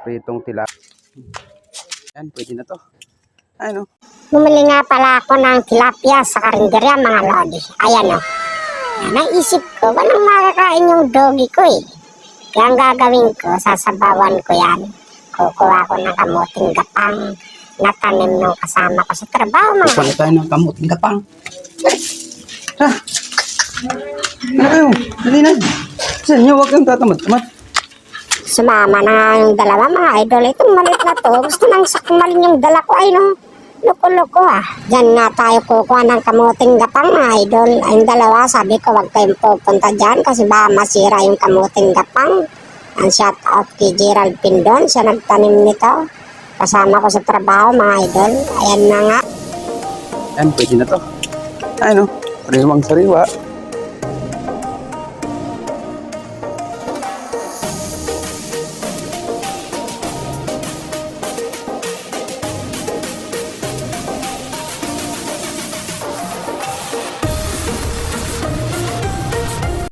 Pritong tila. Yan, pwede na to. Ay, no. Bumili nga pala ako ng tilapia sa karinderya mga lodi. Ayan o. Naisip ko, walang makakain yung doggy ko eh. Kaya ang gagawin ko, sasabawan ko yan. Kukuha ko ng kamuting gapang na tanim nung kasama ko sa trabaho mga Pala tayo ng kamuting kapang. Ha? Ano kayo? Dali na. Sa inyo, huwag kang tatamad-tamad. Sumama na nga yung dalawa mga idol. Itong malit na to, gusto nang sakmalin yung dala ko ay no. Loko-loko ah. Diyan nga tayo kukuha ng kamuting gapang mga idol. Ay, Yung dalawa, sabi ko wag kayong pupunta dyan kasi baka masira yung kamuting gapang. Ang shout out kay Gerald Pindon, siya nagtanim nito. Kasama ko sa trabaho mga idol. Ayan na nga. Yan, pwede na to. Ay, no. Sariwang sariwa.